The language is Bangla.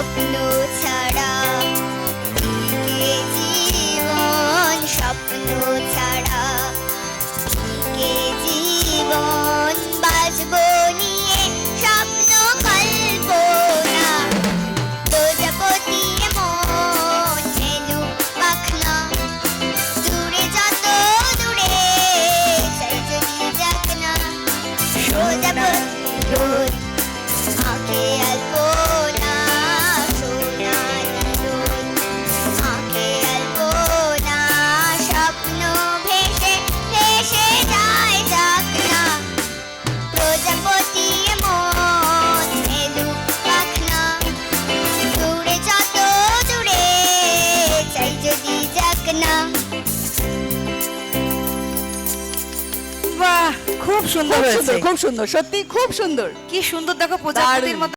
স্বপ্ন ছাড়া কে জীবন, স্বপ্ন ছাড়া কে জীবন। বাঁচব নিয়ে স্বপ্ন কল্প না প্রজাপতি অল্প বাহ খুব সুন্দর খুব হয়েছে। সুন্দর খুব সুন্দর সত্যি খুব সুন্দর। কি সুন্দর দেখো প্রজাপতির। মতো